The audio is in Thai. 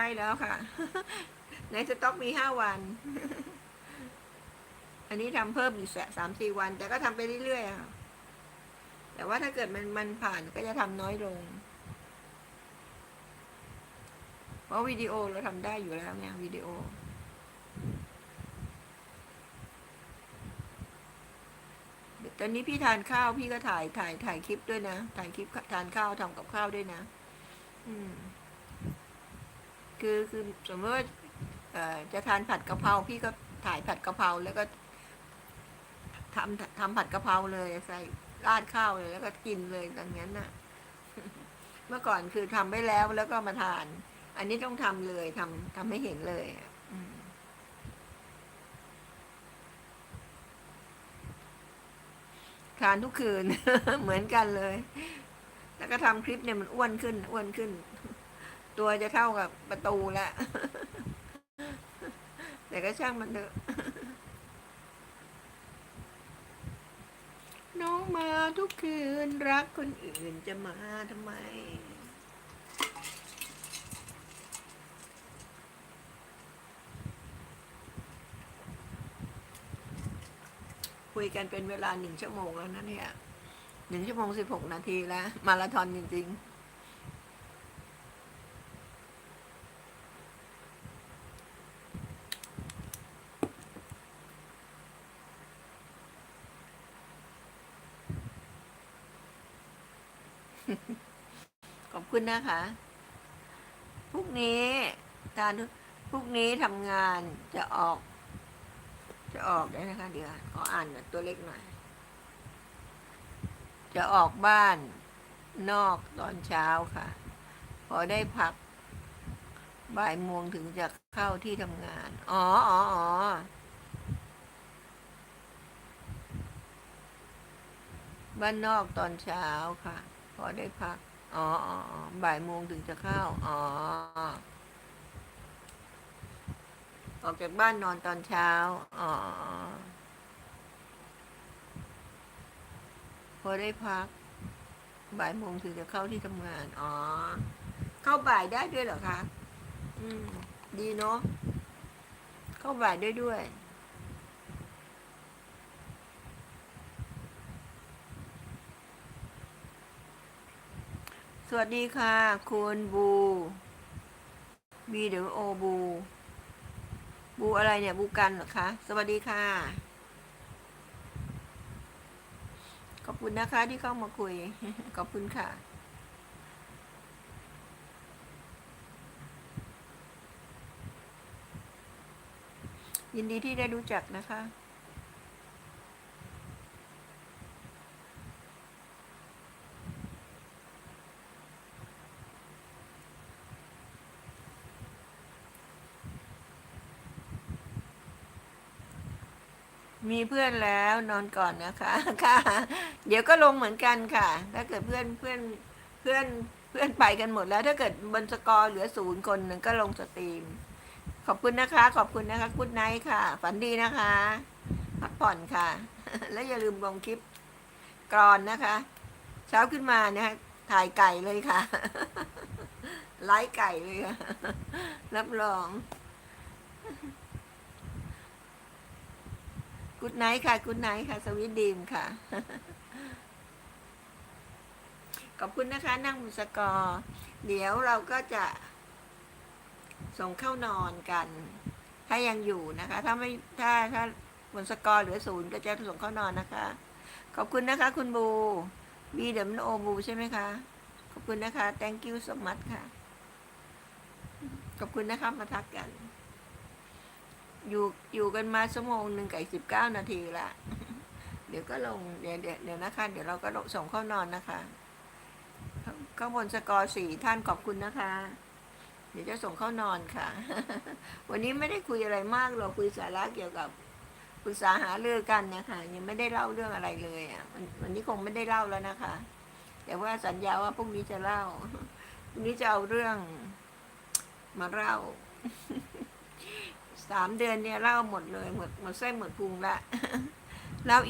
ล้แล้วค่ะ ในสต็อกมีห้าวัน อันนี้ทำเพิ่มอีกสามสี่วัน แต่ก็ทำไปเรื่อยๆค่ะ แต่ว่าถ้าเกิดมันมันผ่านก็จะทำน้อยลง เพราะวิดีโอเราทำได้อยู่แล้วเนี่ยวิดีโอตอนนี้พี่ทานข้าวพี่ก็ถ่ายถ่ายถ่ายคลิปด้วยนะ ถ่ายคลิปทานข้าวทำกับข้าวด้วยนะ อืม คือคือสมมติว่าจะทานผัดกะเพราพี่ก็ถ่ายผัดกะเพราแล้วก็ทำทำผัดกะเพราเลยใส่ราดข้าวเลยแล้วก็กินเลยอย่างนั้นน่ะ เมื่อก่อนคือทำไปแล้วแล้วก็มาทาน อันนี้ต้องทำเลยทำทำให้เห็นเลยทานทุกคืนเหมือนกันเลย แล้วก็ทำคลิปเนี่ยมันอ้วนขึ้น อ้วนขึ้น ตัวจะเท่ากับประตูแล้วแต่ก็ช่างมันเถอะ น้องมาทุกคืนรักคนอื่นจะมาทำไม คุยกันเป็นเวลาหนึ่งชั่วโมงแล้วนะเนี่ยหนึ่งชั่วโมงสิบหกนาทีแล้ว มาราธอนจริง ๆ ขอบคุณนะคะ พรุ่งนี้ทานพรุ่งนี้ทำงานจะออก จะออกได้นะคะ เดี๋ยวขออ่านตัวเล็กหน่อย จะออกบ้านนอกตอนเช้าค่ะ พอได้พัก บ่ายโมงถึงจะเข้าที่ทำงาน อ๋ออ๋ออ๋อบ้านนอกตอนเช้าค่ะ อได้พัก อ๋ออ๋อบ่ายโมงถึงจะเข้า อ๋อ ออกจากบ้านนอนตอนเช้า อ๋อ พอได้พัก บ่ายโมงถึงจะเข้าที่ทำงาน อ๋อ เข้าบ่ายได้ด้วยเหรอคะ อืม ดีเนาะ เข้าบ่ายได้ด้วย สวัสดีค่ะ คุณบูบีเดี๋ยวโอบู บูอะไรเนี่ย บูกันเหรอคะ สวัสดีค่ะ ขอบคุณนะคะที่เข้ามาคุย ขอบคุณค่ะ ยินดีที่ได้รู้จักนะคะ มีเพื่อนแล้วนอนก่อนนะคะค่ะ เดี๋ยวก็ลงเหมือนกันค่ะ ถ้าเกิดเพื่อนเพื่อนเพื่อนเพื่อนไปกันหมดแล้ว ถ้าเกิดบนสกอร์เหลือศูนย์คนหนึ่งก็ลงสตรีม ขอบคุณนะคะ ขอบคุณนะคะกุดไนท์ค่ะ ฝันดีนะคะพักผ่อนค่ะ แล้วอย่าลืมลงคลิปกรอนนะคะ เช้าขึ้นมาเนี่ยถ่ายไก่เลยค่ะไลฟ์ไก่เลยค่ะรับรอง กุดไนท์ค่ะกุดไนท์ค่ะ สวิตดีมค่ะ ขอบคุณนะคะนั่งบนสกอร์เดี๋ยวเราก็จะส่งเข้านอนกัน ถ้ายังอยู่นะคะ ถ้าไม่ถ้าถ้าบนสกอร์เหลือศูนย์ก็จะส่งเข้านอนนะคะ ขอบคุณนะคะ คุณบูบีเดมโอบูใช่ไหมคะ ขอบคุณนะคะ thank you so much ค่ะ ขอบคุณนะคะมาทักกัน อยู่อยู่กันมาชั่วโมงหนึ่งกับสิบเก้านาทีละ เดี๋ยวก็ลง เดี๋ยวเดี๋ยวเดี๋ยวนะคะ เดี๋ยวเราก็ส่งเข้านอนนะคะ ข้างบนสกอร์สี่ท่านขอบคุณนะคะ เดี๋ยวจะส่งเข้านอนค่ะ วันนี้ไม่ได้คุยอะไรมากหรอกคุยสาระเกี่ยวกับปรึกษาหาเรื่องกันนะคะยังไม่ได้เล่าเรื่องอะไรเลยอะวันวันนี้คงไม่ได้เล่าแล้วนะคะ แต่ว่าสัญญาว่าพรุ่งนี้จะเล่าพรุ่งนี้จะเอาเรื่องมาเล่า สามเดือนเนี่ยเล่าหมดเลยหมดหมดไส้หมดพุงละแล้ว